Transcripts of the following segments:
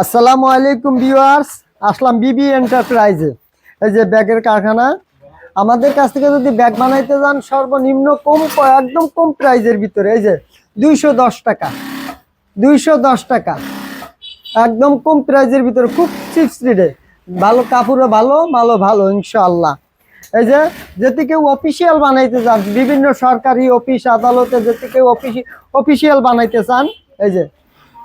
আসসালামু আলাইকুম ভিউয়ার্স, আসলাম বিবি এন্টারপ্রাইজে। এই যে ব্যাগের কারখানা, আমাদের কাছ থেকে যদি ব্যাগ বানাইতে যান, সর্বনিম্ন কম একদম কম প্রাইজের ভিতরে। এই যে দুইশো দশ টাকা, দুইশো দশ টাকা, একদম কম প্রাইজের ভিতরে, খুব চিপস রেটে ভালো কাপড়ও ভালো ভালো ভালো, ইনশাআল্লাহ। এই যে যদি কেউ অফিসিয়াল বানাইতে চান বিভিন্ন সরকারি অফিস, আদালতে যদি কেউ অফিসি, অফিসিয়াল বানাইতে চান, এই যে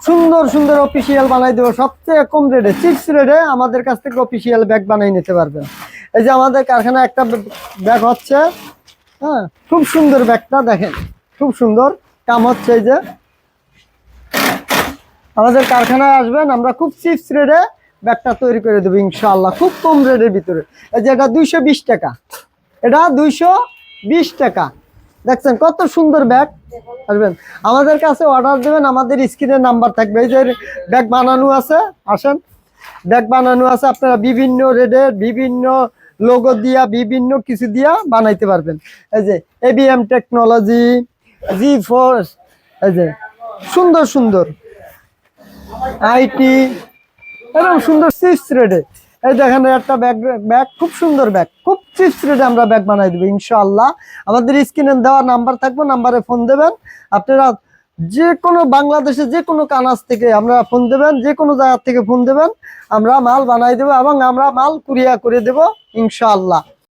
সুন্দর সুন্দর অফিসিয়াল বানাই দেবো। সবচেয়ে কম রেটে চিপস রেটে আমাদের কাছ থেকে অফিসিয়াল ব্যাগ বানাই নিতে পারবেন। এই যে আমাদের কারখানায় একটা ব্যাগ হচ্ছে হ্যাঁ খুব সুন্দর ব্যাগটা দেখেন, খুব সুন্দর। কাম হচ্ছে এই যে। আমাদের কারখানায় আসবেন, আমরা খুব চিপস রেটে ব্যাগটা তৈরি করে দেবো ইনশাল্লাহ খুব কম রেটের ভিতরে। এই যে এটা দুইশো বিশ টাকা। এটা দুইশো বিশ টাকা। দেখছেন, কত সুন্দর ব্যাগ আসবেন। আমাদের কাছে অর্ডার দেবেন, আমাদের স্ক্রিনের নাম্বার থাকবে। এই যে ব্যাগ বানানো আছে, আসেন। ব্যাগ বানানো আছে, আপনারা বিভিন্ন রেডের বিভিন্ন লোগো দিয়া, বিভিন্ন কিছু দিয়া বানাইতে পারবেন। এই যে এবিএম টেকনোলজি জি ফোর্স এই যে সুন্দর সুন্দর। আইটি এরকম সুন্দর সিক্স রেডে এই দেখেন একটা ব্যাগ ব্যাগ খুব সুন্দর ব্যাগ খুব চিপস রেটে আমরা ব্যাগ বানাই দেবো, ইনশাআল্লাহ। আমাদের স্ক্রিনে দেওয়া নাম্বার থাকবে নাম্বারে ফোন দেবেন। আপনারা যে কোনো বাংলাদেশে যে কোনো কানাজ থেকে আমরা ফোন দেবেন যে কোনো জায়গা থেকে ফোন দেবেন, আমরা মাল বানাই দেবো এবং আমরা মাল কুরিয়া করে দেবো, ইনশাআল্লাহ।